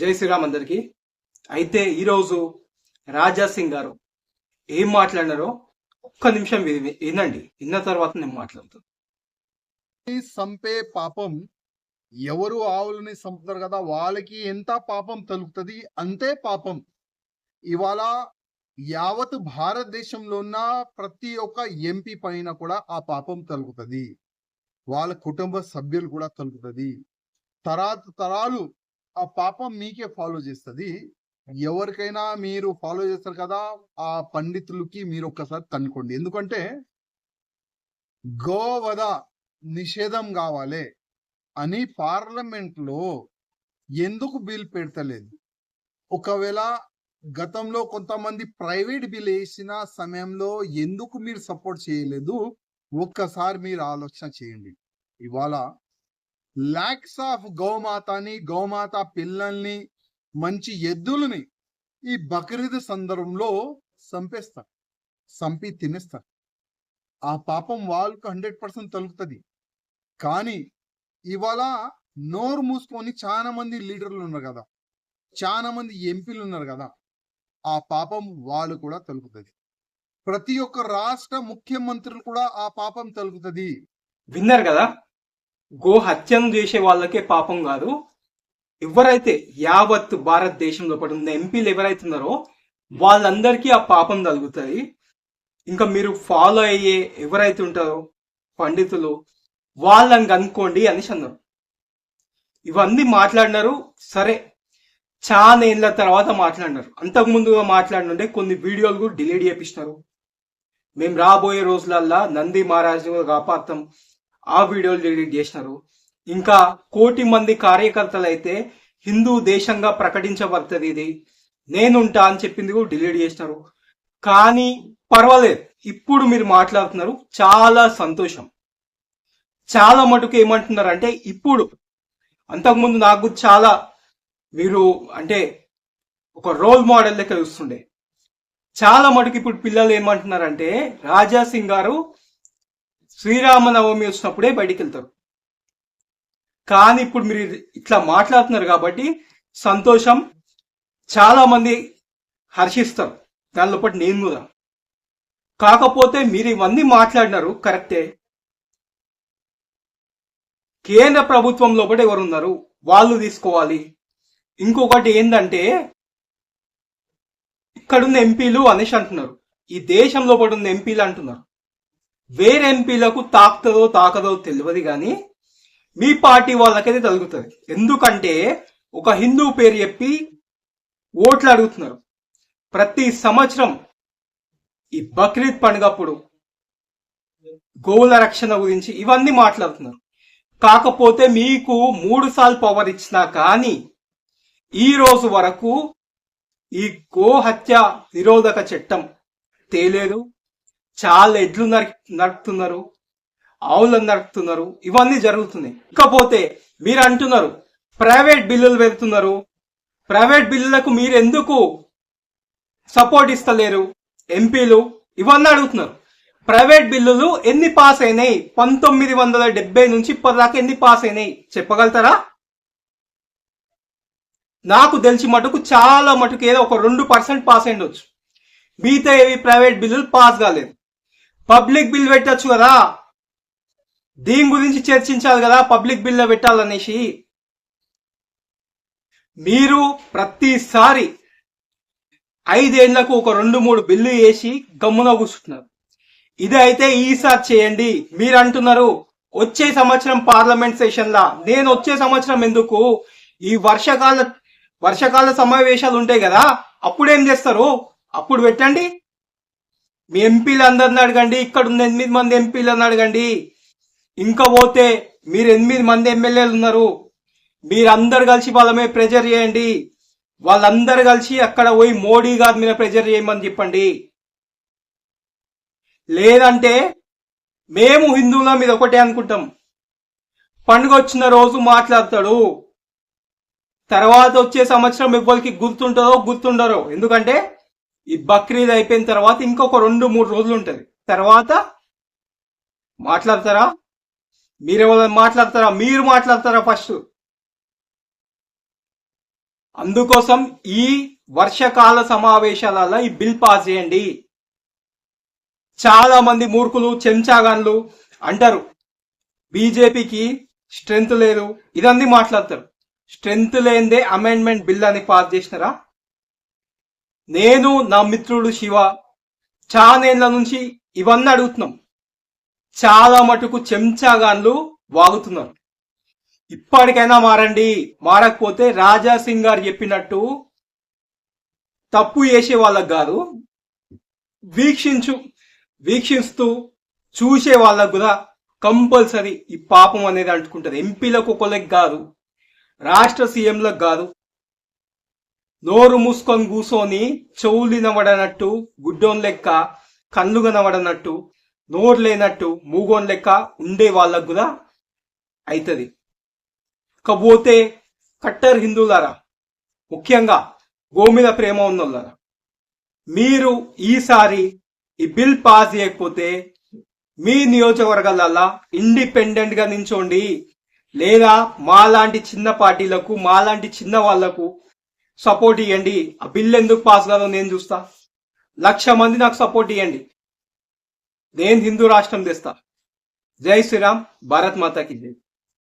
జై శ్రీరామ్ అందరికి. అయితే ఈరోజు రాజా సింగ్ గారు ఏం మాట్లాడినారో ఒక్క నిమిషం వినండి. విన్న తర్వాత నేను మాట్లాడుతాను. సంపే పాపం ఎవరు ఆవులని చంపుతారు కదా వాళ్ళకి ఎంత పాపం తలుపుతుంది అంతే పాపం. ఇవాళ యావత్ భారతదేశంలో ఉన్న ప్రతి ఒక్క ఎంపీ పైన కూడా ఆ పాపం తలుపుతుంది వాళ్ళ కుటుంబ సభ్యులు కూడా తలుపుతుంది తరాత తరాలు ఆ పాపం మీకే ఫాలో చేస్తుంది. ఎవరికైనా మీరు ఫాలో చేస్తారు కదా ఆ పండితులకి మీరు ఒక్కసారి కనుక్కోండి ఎందుకంటే గోవధ నిషేధం కావాలి అని పార్లమెంట్లో ఎందుకు బిల్ పెడతలేదు? ఒకవేళ గతంలో కొంతమంది ప్రైవేట్ బిల్ వేసిన సమయంలో ఎందుకు మీరు సపోర్ట్ చేయలేదు? ఒక్కసారి మీరు ఆలోచన చేయండి. ఇవాళ లాక్స్ ఆఫ్ గోమాతని గోమాత పిల్లల్ని మంచి ఎద్దులని ఈ బక్రీద్ సందర్భంలో చంపేస్తారు. చంపి తినేస్తారు. ఆ పాపం వాళ్ళకు హండ్రెడ్ పర్సెంట్ తొలుగుతుంది కానీ ఇవాళ నోరు మూసుకొని చాలా మంది లీడర్లు ఉన్నారు కదా. చాలా మంది ఎంపీలు ఉన్నారు కదా. ఆ పాపం వాళ్ళు కూడా తొలుగుతుంది ప్రతి ఒక్క రాష్ట్ర ముఖ్యమంత్రులు కూడా ఆ పాపం తొలుగుతుంది విన్నారు కదా? గో హత్యను చేసే వాళ్ళకే పాపం కాదు. ఎవరైతే యావత్ భారతదేశంలో పడి ఉన్న ఎంపీలు ఎవరైతే ఉన్నారో వాళ్ళందరికీ ఆ పాపం కలుగుతుంది ఇంకా మీరు ఫాలో అయ్యే ఎవరైతే ఉంటారో పండితులు వాళ్ళని కనుక్కోండి అనేసి అన్నారు. ఇవన్నీ మాట్లాడినారు. సరే చాలా ఏళ్ళ తర్వాత మాట్లాడినారు. అంతకు ముందుగా మాట్లాడినుండే కొన్ని వీడియోలు కూడా డిలీట్ చేపిస్తున్నారు. మేము రాబోయే రోజులల్లా నంది మహారాజు కాపాడతాం. ఆ వీడియోలు డిలీట్ చేసినారు. ఇంకా కోటి మంది కార్యకర్తలు అయితే హిందూ దేశంగా ప్రకటించబడుతుంది ఇది. నేనుంటా అని చెప్పింది కూడా డిలీట్ చేసినారు. కానీ పర్వాలేదు. ఇప్పుడు మీరు మాట్లాడుతున్నారు చాలా సంతోషం. చాలా మటుకు ఏమంటున్నారు అంటే ఇప్పుడు అంతకుముందు నాకు చాలా మీరు అంటే ఒక రోల్ మోడల్ లెక్క చూస్తుండే. చాలా మటుకు ఇప్పుడు పిల్లలు ఏమంటున్నారంటే రాజా సింగ్ గారు శ్రీరామనవమి వచ్చినప్పుడే బయటికి వెళ్తారు కానీ ఇప్పుడు మీరు ఇట్లా మాట్లాడుతున్నారు కాబట్టి సంతోషం చాలా మంది హర్షిస్తారు. దానిలో పాటు నేను కూడా. కాకపోతే మీరు ఇవన్నీ మాట్లాడినారు కరెక్టే. కేంద్ర ప్రభుత్వం లోపల ఎవరు ఉన్నారు వాళ్ళు తీసుకోవాలి. ఇంకొకటి ఏంటంటే ఇక్కడున్న ఎంపీలు అనేసి అంటున్నారు. ఈ దేశంలో పడి ఉన్న ఎంపీలు అంటున్నారు. వేరే ఎంపీలకు తాకుతుందో తాకదో తెలియదు కానీ మీ పార్టీ వాళ్ళకైతే తగులుతుంది ఎందుకంటే ఒక హిందూ పేరు చెప్పి ఓట్లు అడుగుతున్నారు. ప్రతి సంవత్సరం ఈ బక్రీద్ పండుగప్పుడు గోవుల రక్షణ గురించి ఇవన్నీ మాట్లాడుతున్నారు. కాకపోతే మీకు మూడు సార్లు పవర్ ఇచ్చినా కానీ ఈ రోజు వరకు ఈ గోహత్య నిరోధక చట్టం తేలేదు. చాలా ఎడ్లు నరి నరుపుతున్నారు ఆవులను నరుపుతున్నారు ఇవన్నీ జరుగుతున్నాయి. ఇకపోతే మీరు అంటున్నారు ప్రైవేట్ బిల్లులు పెడుతున్నారు. ప్రైవేట్ బిల్లులకు మీరు ఎందుకు సపోర్ట్ ఇస్తలేరు? ఎంపీలు ఇవన్నీ అడుగుతున్నారు. ప్రైవేట్ బిల్లులు ఎన్ని పాస్ అయినాయి? పంతొమ్మిది వందల డెబ్బై నుంచి ఇప్పటిదాకా ఎన్ని పాస్ అయినాయి? చెప్పగలుగుతారా? నాకు తెలిసి మటుకు చాలా మటుకు ఏదో ఒక రెండు పర్సెంట్ పాస్ అయ్యొచ్చు మిగతా ఏవి ప్రైవేట్ బిల్లులు పాస్ కాలేదు. పబ్లిక్ బిల్ పెట్టచ్చు కదా? దీని గురించి చర్చించాలి కదా పబ్లిక్ బిల్లో పెట్టాలనేసి. మీరు ప్రతిసారి ఐదేళ్ళకు ఒక రెండు మూడు బిల్లు వేసి గమ్మున కూర్చుంటున్నారు. ఇది అయితే ఈసారి చేయండి. మీరు అంటున్నారు వచ్చే సంవత్సరం పార్లమెంట్ సెషన్లా? నేను వచ్చే సంవత్సరం ఎందుకు? ఈ వర్షకాల వర్షకాల సమావేశాలు ఉంటాయి కదా అప్పుడు ఏం చేస్తారు? అప్పుడు పెట్టండి. మీ ఎంపీలు అందరిని అడగండి ఇక్కడ ఉన్న ఎనిమిది మంది ఎంపీలను అడగండి. ఇంకా పోతే మీరు ఎనిమిది మంది ఎమ్మెల్యేలు ఉన్నారు. మీరందరు కలిసి వాళ్ళ మీద ప్రెజర్ చేయండి. వాళ్ళందరూ కలిసి అక్కడ పోయి మోడీ గారి మీద ప్రెజర్ చేయమని చెప్పండి. లేదంటే మేము హిందువుల మీద ఒకటే అనుకుంటాం. పండుగ వచ్చిన రోజు మాట్లాడతాడు. తర్వాత వచ్చే సంవత్సరం ఎవ్వరికి గుర్తుంటుందో గుర్తుండరో. ఎందుకంటే ఈ బక్రీద్ అయిపోయిన తర్వాత ఇంకొక రెండు మూడు రోజులు ఉంటుంది. తర్వాత మాట్లాడతారా? మీరు ఎవరైనా మాట్లాడతారా? మీరు మాట్లాడతారా ఫస్ట్? అందుకోసం ఈ వర్షకాల సమావేశాలలో ఈ బిల్ పాస్ చేయండి. చాలా మంది మూర్ఖులు చెంచాగాన్లు అంటారు. బీజేపీకి స్ట్రెంత్ లేదు. ఇదన్నీ మాట్లాడతారు. స్ట్రెంత్ లేనిదే అమెండ్మెంట్ బిల్ అని పాస్ చేసినారా? నేను నా మిత్రుడు శివ. చానేళ్ళ నుంచి ఇవన్నీ అడుగుతున్నాం. చాలా మటుకు చెంచాగాన్లు వాగుతున్నారు. ఇప్పటికైనా మారండి మారకపోతే రాజా సింగ్ గారు చెప్పినట్టు తప్పు చేసే వాళ్ళకు కాదు వీక్షించు వీక్షిస్తూ చూసే వాళ్ళకు కూడా కంపల్సరీ ఈ పాపం అనేది అంటుకుంటుంది. ఎంపీలకు ఒకళ్ళకి కాదు రాష్ట్ర సీఎంలకు కాదు నోరు మూసుకొని కూసోని చెవులు నవడనట్టు గుడ్డోన్ లెక్క కళ్ళు కనబడనట్టు నోరు లేనట్టు మూగోన్ లెక్క ఉండే వాళ్ళకు కూడా అవుతుంది కాకపోతే కట్టర్ హిందువులారా ముఖ్యంగా గోమిద ప్రేమ ఉన్నోళ్ళారా మీరు ఈసారి ఈ బిల్ పాస్ చేయకపోతే మీ నియోజకవర్గాలల్లా ఇండిపెండెంట్గా నించోండి. లేదా మాలాంటి చిన్న పార్టీలకు మాలాంటి చిన్న వాళ్ళకు సపోర్ట్ ఇవ్వండి ఆ బిల్ ఎందుకు పాస్ కాదో నేను చూస్తా. లక్ష మంది నాకు సపోర్ట్ ఇవ్వండి నేను హిందూ రాష్ట్రం తెస్తా. జై శ్రీరామ్ భారత్ మాతాకి జై.